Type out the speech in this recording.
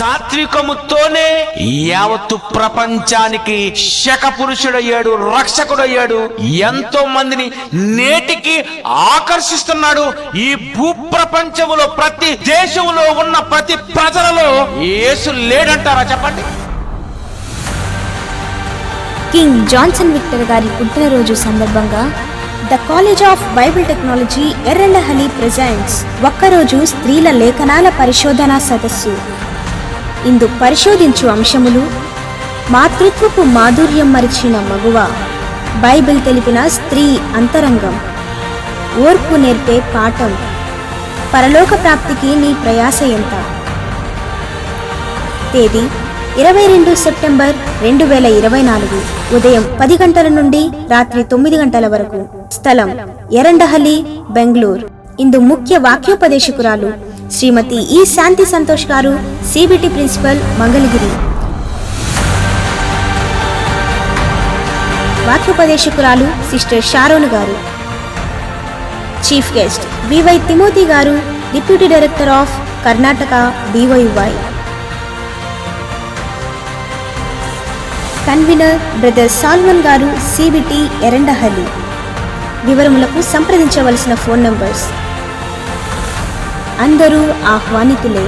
సాత్వికముతోనే యావత్తు ప్రపంచానికి శక పురుషుడయ్యాడు రక్షకుడయ్యాడు ఎంతో మందిని నేటికి ఆకర్షిస్తున్నాడు. ఈ భూప్రపంచములో ప్రతి దేశంలో ఉన్న ప్రతి ప్రజలలో యేసు లేడంటారా చెప్పండి? కింగ్ జాన్సన్ విక్టర్ గారి పుట్టినరోజు సందర్భంగా the college of Bible technology Errandahalli presents. ఒక్కరోజు స్త్రీల లేఖనాల పరిశోధనా సదస్సు. ఇందు పరిశోధించు అంశములు మాతృత్వపు మాధుర్యం మరిచిన మగువ బైబిల్ తెలిపిన స్త్రీ అంతరంగం ఓర్పు నేర్పే పాఠం పరలోక ప్రాప్తికి నీ ప్రయాస ఎంత? తేదీ ఇరవై రెండు సెప్టెంబర్ రెండు వేల ఇరవై నాలుగు ఉదయం పది గంటల నుండి రాత్రి తొమ్మిది గంటల వరకు స్థలం ఎరండహల్లి బెంగళూరు. ఇందు ముఖ్య వాక్యోపదేశకురాలు శ్రీమతి ఈ Shanti Santosh garu C B T principal Mangalagiri. వాక్యోపదేశకురాలు sister Sharon garu. Chief guest V Y Timothy garu deputy director of Karnataka D Y Y convener brother Solomon garu C B T Errandahalli. వివరములకు సంప్రదించవలసిన phone numbers అందరూ ఆహ్వానితులే.